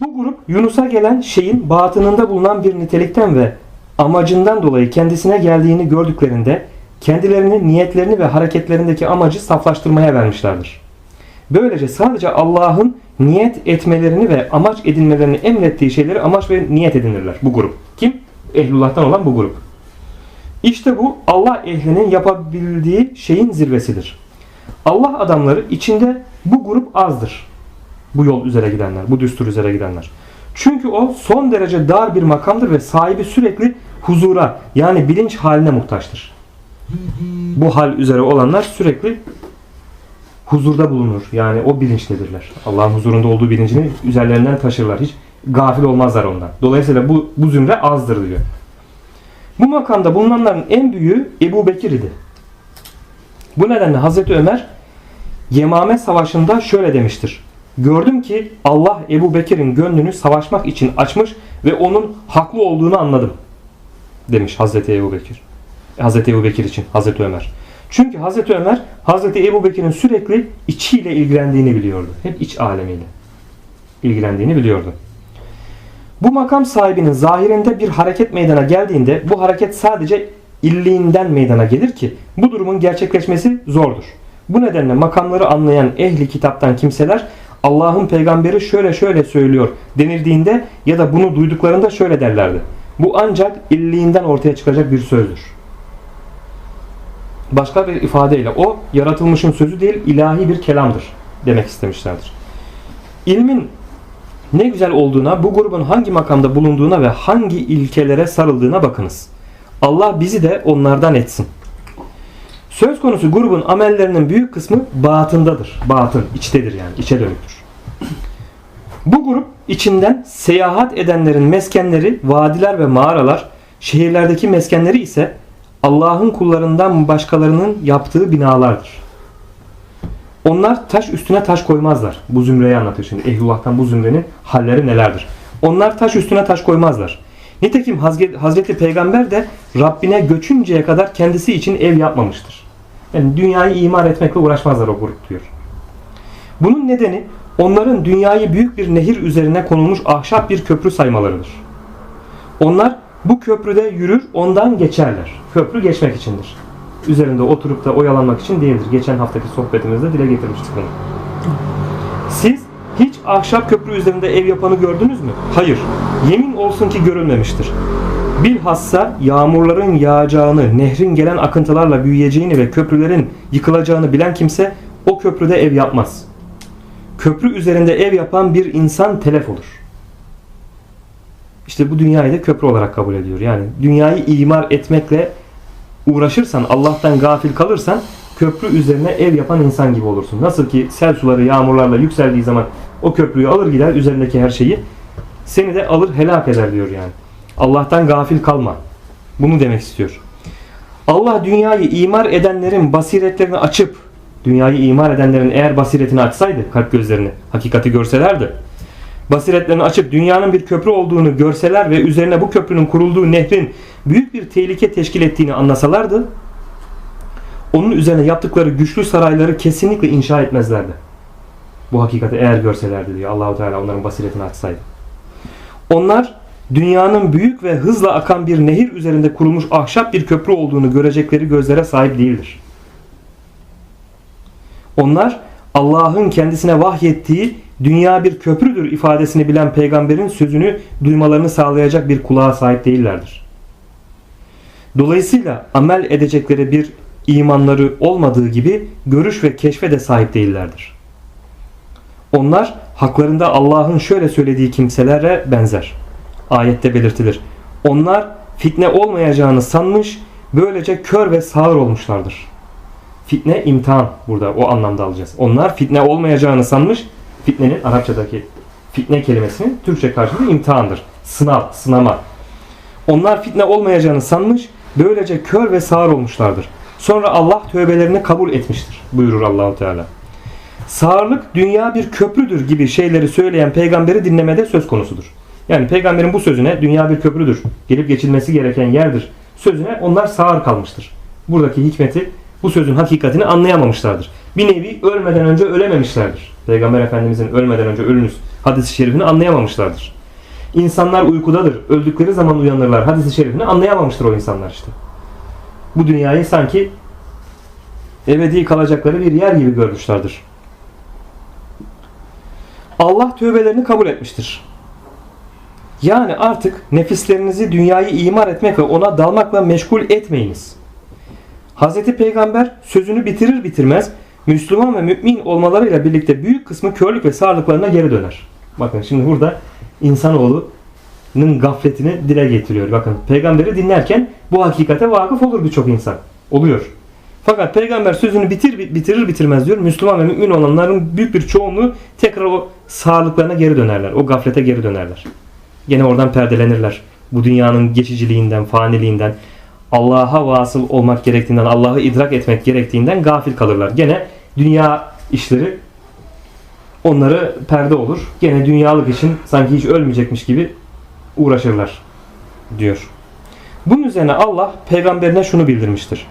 Bu grup Yunus'a gelen şeyin batınında bulunan bir nitelikten ve amacından dolayı kendisine geldiğini gördüklerinde kendilerini niyetlerini ve hareketlerindeki amacı saflaştırmaya vermişlerdir. Böylece sadece Allah'ın niyet etmelerini ve amaç edinmelerini emrettiği şeyleri amaç ve niyet edinirler bu grup. Kim? Ehlullah'tan olan bu grup. İşte bu Allah ehlinin yapabildiği şeyin zirvesidir. Allah adamları içinde bu grup azdır. Bu yol üzere gidenler, bu düstur üzere gidenler. Çünkü o son derece dar bir makamdır ve sahibi sürekli huzura yani bilinç haline muhtaçtır. Bu hal üzere olanlar sürekli huzurda bulunur. Yani o bilinçtedirler. Allah'ın huzurunda olduğu bilincini üzerlerinden taşırlar. Hiç gafil olmazlar ondan. Dolayısıyla bu, bu zümre azdır diyor. Bu makamda bulunanların en büyüğü Ebu Bekir idi. Bu nedenle Hazreti Ömer Yemame Savaşı'nda şöyle demiştir. Gördüm ki Allah Ebu Bekir'in gönlünü savaşmak için açmış ve onun haklı olduğunu anladım. Demiş Hazreti Ebu Bekir. Hazreti Ebu Bekir için Hazreti Ömer. Çünkü Hazreti Ömer Hazreti Ebu Bekir'in sürekli içiyle ilgilendiğini biliyordu. Hep iç alemiyle ilgilendiğini biliyordu. Bu makam sahibinin zahirinde bir hareket meydana geldiğinde bu hareket sadece illiğinden meydana gelir ki bu durumun gerçekleşmesi zordur. Bu nedenle makamları anlayan ehli kitaptan kimseler Allah'ın peygamberi şöyle şöyle söylüyor denildiğinde ya da bunu duyduklarında şöyle derlerdi. Bu ancak illiğinden ortaya çıkacak bir sözdür. Başka bir ifadeyle o yaratılmışın sözü değil ilahi bir kelamdır demek istemişlerdir. İlmin ne güzel olduğuna, bu grubun hangi makamda bulunduğuna ve hangi ilkelere sarıldığına bakınız. Allah bizi de onlardan etsin. Söz konusu grubun amellerinin büyük kısmı batındadır. Batın, içtedir yani, içe dönüktür. Bu grup içinden seyahat edenlerin meskenleri, vadiler ve mağaralar, şehirlerdeki meskenleri ise Allah'ın kullarından başkalarının yaptığı binalardır. Onlar taş üstüne taş koymazlar. Bu zümreyi anlatıyor şimdi. Ehlullah'tan bu zümrenin halleri nelerdir? Onlar taş üstüne taş koymazlar. Nitekim Hazreti, Peygamber de Rabbine göçünceye kadar kendisi için ev yapmamıştır. Yani dünyayı imar etmekle uğraşmazlar o grup diyor. Bunun nedeni onların dünyayı büyük bir nehir üzerine konulmuş ahşap bir köprü saymalarıdır. Onlar bu köprüde yürür ondan geçerler. Köprü geçmek içindir. Üzerinde oturup da oyalanmak için değildir. Geçen haftaki sohbetimizde dile getirmiştik bunu. Siz hiç ahşap köprü üzerinde ev yapanı gördünüz mü? Hayır. Yemin olsun ki görülmemiştir. Bilhassa yağmurların yağacağını, nehrin gelen akıntılarla büyüyeceğini ve köprülerin yıkılacağını bilen kimse o köprüde ev yapmaz. Köprü üzerinde ev yapan bir insan telef olur. İşte bu dünyayı da köprü olarak kabul ediyor. Yani dünyayı imar etmekle uğraşırsan, Allah'tan gafil kalırsan köprü üzerine ev yapan insan gibi olursun. Nasıl ki sel suları yağmurlarla yükseldiği zaman o köprüyü alır gider üzerindeki her şeyi seni de alır helak eder diyor yani. Allah'tan gafil kalma. Bunu demek istiyor. Allah dünyayı imar edenlerin basiretlerini açıp dünyayı imar edenlerin eğer basiretini açsaydı kalp gözlerini hakikati görselerdi basiretlerini açıp dünyanın bir köprü olduğunu görseler ve üzerine bu köprünün kurulduğu nehrin büyük bir tehlike teşkil ettiğini anlasalardı onun üzerine yaptıkları güçlü sarayları kesinlikle inşa etmezlerdi. Bu hakikati eğer görselerdi diyor Allahu Teala onların basiretini açsaydı. Onlar dünyanın büyük ve hızla akan bir nehir üzerinde kurulmuş ahşap bir köprü olduğunu görecekleri gözlere sahip değildir. Onlar Allah'ın kendisine vahyettiği dünya bir köprüdür ifadesini bilen peygamberin sözünü duymalarını sağlayacak bir kulağa sahip değillerdir. Dolayısıyla amel edecekleri bir imanları olmadığı gibi görüş ve keşfe de sahip değillerdir. Onlar haklarında Allah'ın şöyle söylediği kimselere benzer. Ayette belirtilir. Onlar fitne olmayacağını sanmış, böylece kör ve sağır olmuşlardır. Fitne imtihan burada o anlamda alacağız. Onlar fitne olmayacağını sanmış, fitnenin Arapçadaki fitne kelimesinin Türkçe karşılığı imtihandır. Sınav, sınama. Onlar fitne olmayacağını sanmış, böylece kör ve sağır olmuşlardır. Sonra Allah tövbelerini kabul etmiştir buyurur Allahu Teala. Sağırlık dünya bir köprüdür gibi şeyleri söyleyen peygamberi dinlemede söz konusudur. Yani peygamberin bu sözüne dünya bir köprüdür, gelip geçilmesi gereken yerdir sözüne onlar sağır kalmıştır. Buradaki hikmeti, bu sözün hakikatini anlayamamışlardır. bir nevi ölmeden önce ölememişlerdir. Peygamber Efendimizin ölmeden önce ölünüz hadisi şerifini anlayamamışlardır. İnsanlar uykudadır. Öldükleri zaman uyanırlar. Hadisi şerifini anlayamamıştır o insanlar işte. Bu dünyayı sanki ebedi kalacakları bir yer gibi görmüşlerdir. Allah tövbelerini kabul etmiştir. Yani artık nefislerinizi dünyayı imar etmek ve ona dalmakla meşgul etmeyiniz. Hz. Peygamber sözünü bitirir bitirmez Müslüman ve mümin olmalarıyla birlikte büyük kısmı körlük ve sağırlıklarına geri döner. Bakın şimdi burada insanoğlunun gafletini dile getiriyor. Bakın peygamberi dinlerken bu hakikate vakıf olur birçok insan. Oluyor. Fakat peygamber sözünü bitir bitirir bitirmez diyor. Müslüman ve mümin olanların büyük bir çoğunluğu tekrar o sağlıklarına geri dönerler. O gaflete geri dönerler. Gene oradan perdelenirler. Bu dünyanın geçiciliğinden, faniliğinden, Allah'a vasıl olmak gerektiğinden, Allah'ı idrak etmek gerektiğinden gafil kalırlar. Gene dünya işleri onları perde olur. Gene dünyalık için sanki hiç ölmeyecekmiş gibi uğraşırlar diyor. Bunun üzerine Allah peygamberine şunu bildirmiştir.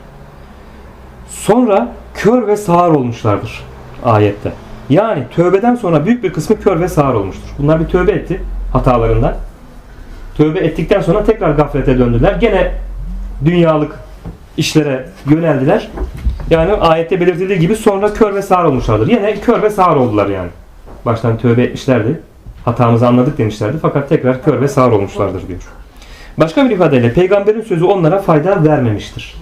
Sonra kör ve sağır olmuşlardır ayette. Yani tövbeden sonra büyük bir kısmı kör ve sağır olmuştur. Bunlar bir tövbe etti hatalarından. Tövbe ettikten sonra tekrar gaflete döndüler. Gene dünyalık işlere yöneldiler. Yani ayette belirtildiği gibi sonra kör ve sağır olmuşlardır. Yine kör ve sağır oldular yani. Baştan tövbe etmişlerdi. Hatamızı anladık demişlerdi. Fakat tekrar kör ve sağır olmuşlardır diyor. Başka bir ifadeyle peygamberin sözü onlara fayda vermemiştir.